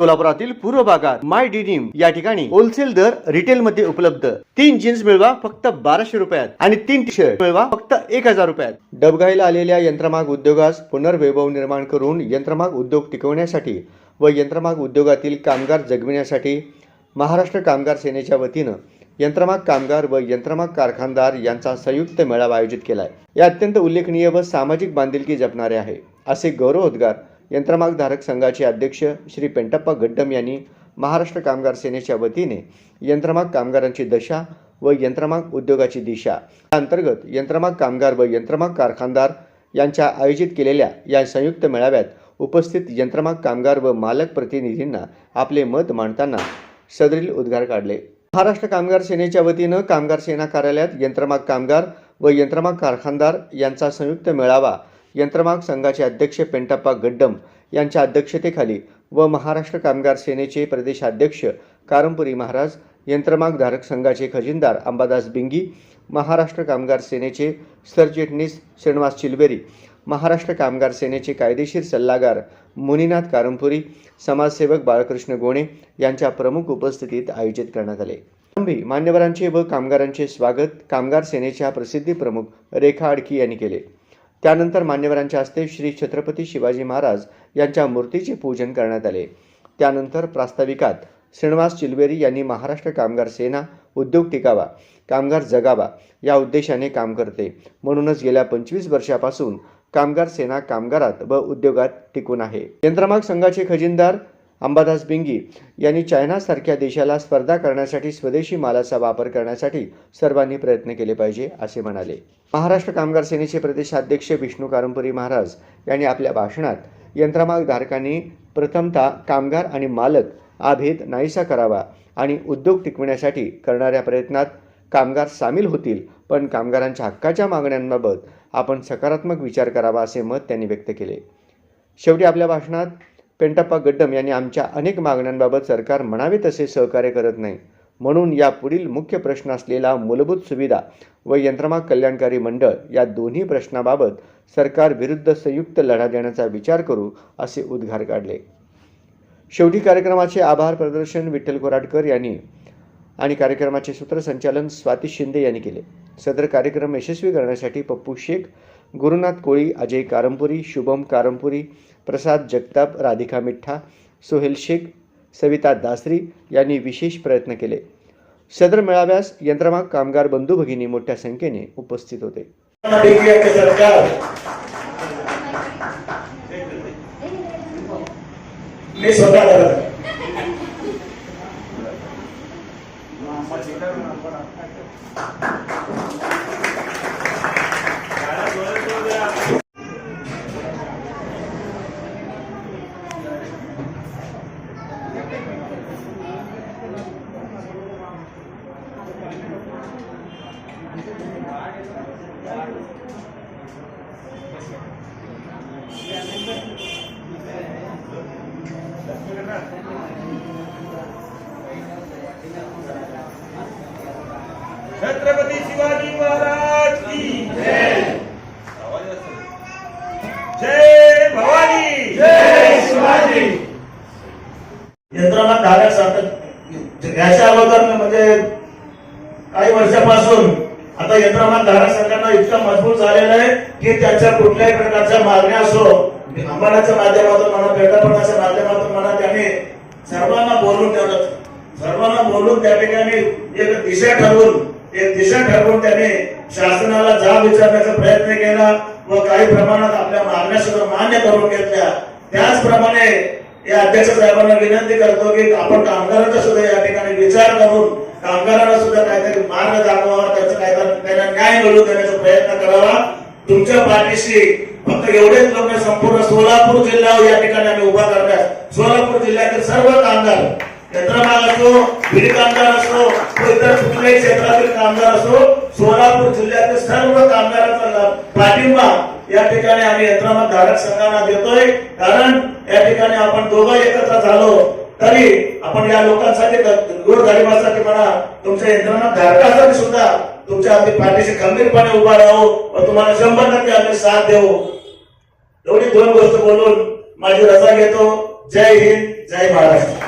सोलापुरातील पूर्व भागात माय डिनिम या ठिकाणी होलसेल दर रिटेल मध्ये उपलब्ध. तीन जीन्स मिळवा फक्त बाराशे रुपयात आणि तीन टी शर्ट मिळवा फक्त एक हजार रुपयात. डबघाईला आलेल्या यंत्रमाग उद्योगास पुनर्वैभव निर्माण करून यंत्रमाग उद्योग टिकवण्यासाठी व यंत्रमाग उद्योगातील कामगार जगविण्यासाठी महाराष्ट्र कामगार सेनेच्या वतीनं यंत्रमाग कामगार व यंत्रमाग कारखानदार यांचा संयुक्त मेळावा आयोजित केला आहे या अत्यंत उल्लेखनीय व सामाजिक बांधिलकी जपणारे आहे. असे गौरवोद्गार यंत्रमागधारक संघाचे अध्यक्ष श्री पेंटप्पा गड्डम यांनी महाराष्ट्र कामगार सेनेच्या वतीने यंत्रमाग कामगारांची दशा व यंत्रमाग उद्योगाची दिशा या अंतर्गत यंत्रमाग कामगार व यंत्रमाग कारखानदार यांच्या आयोजित केलेल्या या संयुक्त मेळाव्यात उपस्थित यंत्रमाग कामगार व मालक प्रतिनिधींना आपले मत मांडताना सदरील उद्गार काढले. महाराष्ट्र कामगार सेनेच्या वतीनं कामगार सेना कार्यालयात यंत्रमाग कामगार व यंत्रमाग कारखानदार यांचा संयुक्त मेळावा यंत्रमाग संघाचे अध्यक्ष पेंटप्पा गड्डम यांच्या अध्यक्षतेखाली व महाराष्ट्र कामगार सेनेचे प्रदेशाध्यक्ष कारंपुरी महाराज यंत्रमाग धारक संघाचे खजिनदार अंबादास बिंगी महाराष्ट्र कामगार सेनेचे सरचिटणीस श्रीनिवास चिलबेरी महाराष्ट्र कामगार सेनेचे कायदेशीर सल्लागार मुनीनाथ कारंपुरी समाजसेवक बाळकृष्ण गोणे यांच्या प्रमुख उपस्थितीत आयोजित करण्यात आले. प्रारंभी मान्यवरांचे व कामगारांचे स्वागत कामगार सेनेच्या प्रसिद्धी प्रमुख रेखा आडकी यांनी केले. त्यानंतर मान्यवरांच्या हस्ते श्री छत्रपती शिवाजी महाराज यांच्या मूर्तीचे पूजन करण्यात आले. त्यानंतर प्रास्ताविकात श्रीनिवास चिलवेरी यांनी महाराष्ट्र कामगार सेना उद्योग टिकावा कामगार जगावा या उद्देशाने काम करते. म्हणूनच गेल्या पंचवीस वर्षापासून कामगार सेना कामगारात व उद्योगात टिकून आहे. यंत्रमाग संघाचे खजिनदार अंबादास बिंगी यांनी चायनासारख्या देशाला स्पर्धा करण्यासाठी स्वदेशी मालाचा वापर करण्यासाठी सर्वांनी प्रयत्न केले पाहिजे असे म्हणाले. महाराष्ट्र कामगार सेनेचे प्रदेशाध्यक्ष विष्णू कारंपुरी महाराज यांनी आपल्या भाषणात यंत्रमाग धारकांनी प्रथमतः कामगार आणि मालक हा भेद नाहीसा करावा आणि उद्योग टिकविण्यासाठी करणाऱ्या प्रयत्नात कामगार सामील होतील पण कामगारांच्या हक्काच्या मागण्यांबाबत आपण सकारात्मक विचार करावा असे मत त्यांनी व्यक्त केले. शेवटी आपल्या भाषणात पेंटप्पा गड्डम यांनी आमच्या अनेक मागण्यांबाबत सरकार म्हणावे तसे सहकार्य करत नाही. म्हणून या पुढील मुख्य प्रश्न असलेला मूलभूत सुविधा व यंत्रमाग कल्याणकारी मंडळ या दोन्ही प्रश्नाबाबत सरकार विरुद्ध संयुक्त लढा देण्याचा विचार करू असे उद्गार काढले. शेवटी कार्यक्रमाचे आभार प्रदर्शन विठ्ठल कोराटकर यांनी आणि कार्यक्रमाचे सूत्रसंचालन स्वाती शिंदे यांनी केले. सदर कार्यक्रम यशस्वी करण्यासाठी पप्पू शेख गुरुनाथ कोळी अजय कारंपुरी शुभम कारंपुरी प्रसाद जगताप राधिका मिठ्ठा सोहेल शेख सविता दासरी यांनी विशेष प्रयत्न केले. सदर मेळाव्यास यंत्रमाग कामगार बंधू भगिनी मोठ्या संख्येने उपस्थित होते. मी छत्रपती शिवाजी महाराज की जय. भवानी. जय शिवाजी. यंत्रणा धारक सातत याच्या अगोदर म्हणजे काही वर्षापासून आता यंत्रमान धारक संघांना इतकं मजबूत झालेलं आहे की त्यांच्या कुठल्याही प्रकारच्या मागण्या असो अंबाड्याच्या माध्यमातून म्हणा पेटापणाच्या माध्यमातून बोलून ठेवलं. सर्वांना बोलून त्या ठिकाणी एक दिशा ठरवून एक दिशा ठरवून त्याने शासनाला जाब विचारण्याचा प्रयत्न केला व काही प्रमाणात आपल्या मागण्या सुद्धा मान्य करून घेतल्या. त्याचप्रमाणे या अध्यक्ष साहेबांना विनंती करतो की आपण कामगारांचा सुद्धा या ठिकाणी विचार करून कामगारांना सुद्धा काहीतरी मार्ग दाखवावा त्याचा काहीतरी त्यांना न्याय मिळवून देण्याचा प्रयत्न करावा. तुमच्या पाठीशी फक्त एवढेच लोक संपूर्ण सोलापूर जिल्हा या ठिकाणी आम्ही उभा करण्यास सोलापूर जिल्ह्यातील सर्व कामगार यंत्रमाग असो भिडी कामगार असो इतर कुठल्याही क्षेत्रातील कामगार असो सोलापूर जिल्ह्यातील सर्व कामगारांचा पाठिंबा या ठिकाणी आम्ही यंत्रमाग धारक संघांना देतोय. कारण या ठिकाणी आपण दोघं एकत्र झालो तरी आपण या लोकांसाठी गोरगरिबासाठी म्हणा तुमच्या यंत्रणा धारकासाठी सुद्धा तुमच्या आम्ही पाठीशी खंबीरपणे उभा राहू व तुम्हाला शंभर टक्के आम्ही साथ देऊ. एवढी दोन गोष्ट बोलून माझी रजा घेतो. जय हिंद जय महाराष्ट्र.